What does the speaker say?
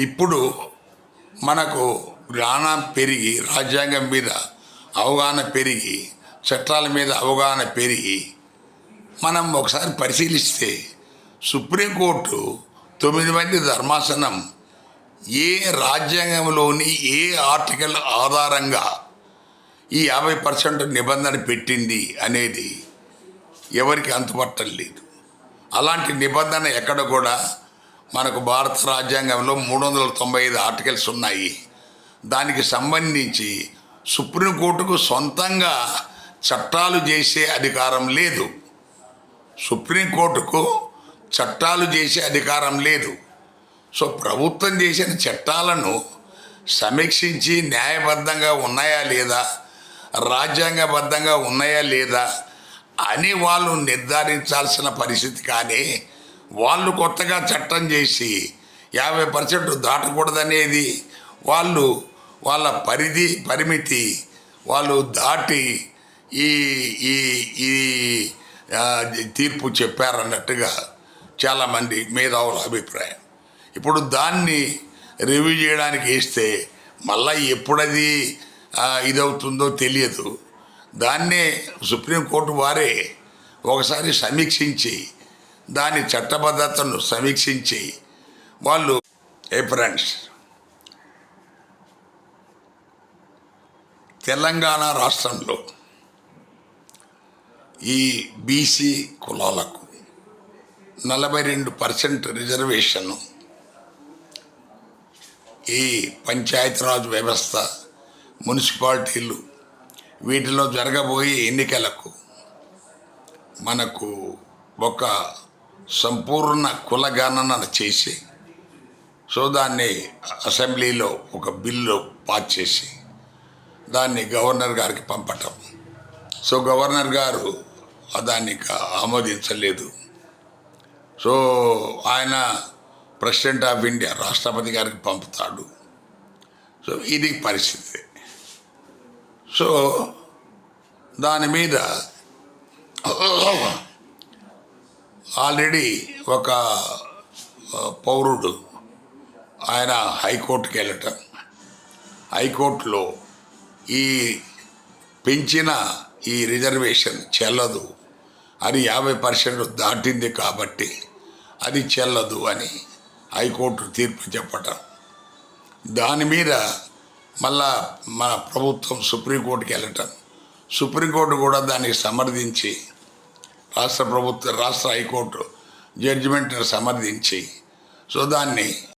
ఇప్పుడు మనకు జ్ఞానం పెరిగి రాజ్యాంగం మీద అవగాహన పెరిగి చట్టాల మీద అవగాహన పెరిగి మనం ఒకసారి పరిశీలిస్తే సుప్రీంకోర్టు తొమ్మిది మంది ధర్మాసనం ఏ రాజ్యాంగంలోని ఏ ఆర్టికల్ ఆధారంగా ఈ యాభై పర్సెంట్ నిబంధన పెట్టింది అనేది ఎవరికి అంతుపట్టలేదు. అలాంటి నిబంధన ఎక్కడ కూడా మనకు భారత రాజ్యాంగంలో మూడు వందల తొంభై ఐదు ఆర్టికల్స్ ఉన్నాయి. దానికి సంబంధించి సుప్రీంకోర్టుకు సొంతంగా చట్టాలు చేసే అధికారం లేదు. సుప్రీంకోర్టుకు చట్టాలు చేసే అధికారం లేదు. సో ప్రభుత్వం చేసిన చట్టాలను సమీక్షించి న్యాయబద్ధంగా ఉన్నాయా లేదా రాజ్యాంగబద్ధంగా ఉన్నాయా లేదా అని వాళ్ళు నిర్ధారించాల్సిన పరిస్థితి కానీ వాళ్ళు కొత్తగా చట్టం చేసి యాభై పర్సెంట్ దాటకూడదనేది వాళ్ళు వాళ్ళ పరిధి పరిమితి వాళ్ళు దాటి ఈ ఈ ఈ తీర్పు చెప్పారన్నట్టుగా చాలామంది మేధావుల అభిప్రాయం. ఇప్పుడు దాన్ని రివ్యూ చేయడానికి వేస్తే మళ్ళీ ఎప్పుడది ఇదవుతుందో తెలియదు. దాన్నే సుప్రీంకోర్టు వారే ఒకసారి సమీక్షించి దాని చట్టబద్ధతను సమీక్షించి వాళ్ళు ఏ ఫ్రెండ్స్ తెలంగాణ రాష్ట్రంలో ఈ బీసీ కులాలకు నలభై రెండు పర్సెంట్ రిజర్వేషన్ ఈ పంచాయతీరాజ్ వ్యవస్థ మున్సిపాలిటీలు వీటిలో జరగబోయే ఎన్నికలకు మనకు ఒక సంపూర్ణ కులగణన చేసి సో దాన్ని అసెంబ్లీలో ఒక బిల్లు పాస్ చేసి దాన్ని గవర్నర్ గారికి పంపటం. సో గవర్నర్ గారు దాన్ని ఆమోదించలేదు. సో ఆయన ప్రెసిడెంట్ ఆఫ్ ఇండియా రాష్ట్రపతి గారికి పంపుతాడు. సో ఇది పరిస్థితి. సో దాని మీద ఆల్రెడీ ఒక పౌరుడు ఆయన హైకోర్టుకి వెళ్ళటం. హైకోర్టులో ఈ పెంచిన ఈ రిజర్వేషన్ చెల్లదు అది యాభై పర్సెంట్ దాటింది కాబట్టి అది చెల్లదు అని హైకోర్టు తీర్పు చెప్పటం. దాని మీద మళ్ళా మన ప్రభుత్వం సుప్రీంకోర్టుకి వెళ్ళటం. సుప్రీంకోర్టు కూడా దాన్ని సమర్థించి రాష్ట్ర ప్రభుత్వ రాష్ట్ర హైకోర్టు జడ్జిమెంట్ను సమర్థించి సో దాన్ని